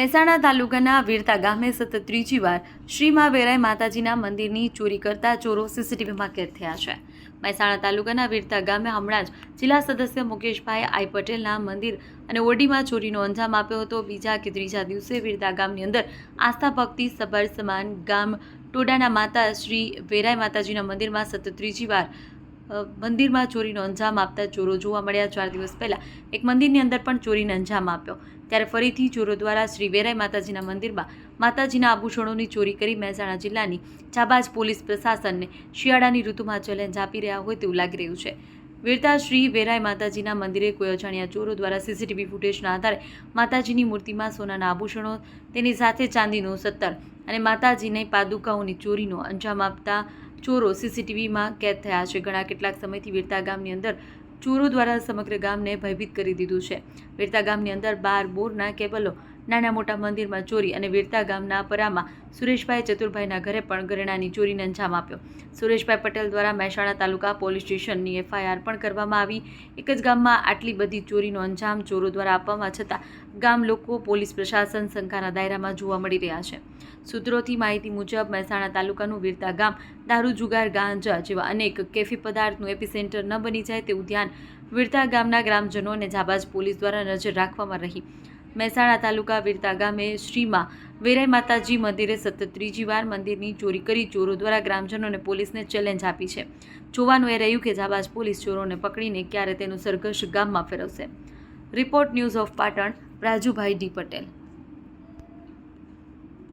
મહેસાણા તાલુકાના વીરતા ગામે સતત ત્રીજી વાર શ્રી મા વેરાઈ માતાજીના મંદિરની ચોરી કરતા ચોરો સીસીટીવીમાં કેદ થયા છે. મહેસાણા તાલુકાના વીરતા ગામે હમણાં જ જિલ્લા સદસ્ય મુકેશભાઈ આઈ પટેલના મંદિર અને ઓરડીમાં ચોરીનો અંજામ આપ્યો હતો. બીજા કે ત્રીજા દિવસે વીરતા ગામની અંદર આસ્થા ભક્તિ સબર સમાન ગામ ટોડાના માતા શ્રી વેરાઈ માતાજીના મંદિરમાં સતત ત્રીજી વાર મંદિરમાં ચોરીનો અંજામ આપતા ચોરો જોવા મળ્યા ચાર દિવસ પહેલાં. એક મંદિરની અંદર પણ ચોરીને અંજામ આપ્યો. ત્યારે ફરીથી ચોરો દ્વારા શ્રી વેરાઈ માતાજીના મંદિરમાં માતાજીના આભૂષણોની ચોરી કરી મહેસાણા જિલ્લાની ચાબાજ પોલીસ પ્રશાસનને શિયાળાની ઋતુમાં ચેલેન્જ આપી રહ્યા હોય તેવું લાગી રહ્યું છે. વીરતા શ્રી વેરાઈ માતાજીના મંદિરે કોઈ અજાણ્યા ચોરો દ્વારા સીસીટીવી ફૂટેજના આધારે માતાજીની મૂર્તિમાં સોનાના આભૂષણો, તેની સાથે ચાંદીનું સત્તર અને માતાજીને પાદુકાઓની ચોરીનો અંજામ આપતા ચોરો સીસીટીવીમાં કેદ થયા છે. ઘણા કેટલાક સમયથી વીરતા ગામની અંદર ચોરો દ્વારા સમગ્ર ગામને ભયભીત કરી દીધું છે. વીરતા ગામની અંદર બાર બોરના કેબલો નાના મોટા મંદિરમાં ચોરી અને વીરતા ગામના પરામાં સુરેશભાઈ ચતુરભાઈના ઘરે પણ ઘરેણાની ચોરીને અંજામ આપ્યો. સુરેશભાઈ પટેલ દ્વારા મહેસાણા તાલુકા પોલીસ સ્ટેશનની એફઆઈઆર પણ કરવામાં આવી. એક જ ગામમાં આટલી બધી ચોરીનો અંજામ ચોરો દ્વારા આપવામાં છતાં ગામ લોકો પોલીસ પ્રશાસન શંકાના દાયરામાં જોવા મળી રહ્યા છે. સૂત્રોથી માહિતી મુજબ મહેસાણા તાલુકાનું વીરતા ગામ દારૂ જુગાર ગાંજા જેવા અનેક કેફી પદાર્થનું એપિસેન્ટર ન બની જાય તેવું ધ્યાન વીરતા ગામના ગ્રામજનો અને જાબાજ પોલીસ દ્વારા નજર રાખવામાં રહી. મહેસાણા તાલુકા વીરતા ગામે શ્રીમાં વેરાઈ માતાજી મંદિરે સતત ત્રીજી વાર મંદિરની ચોરી કરી ચોરો દ્વારા ગ્રામજનોને પોલીસને ચેલેન્જ આપી છે. જોવાનું એ રહ્યું કે જાબાજ પોલીસ ચોરોને પકડીને ક્યારે તેનું સરઘસ ગામમાં ફેરવશે. Report news of Patan, Rajubhai D Patel.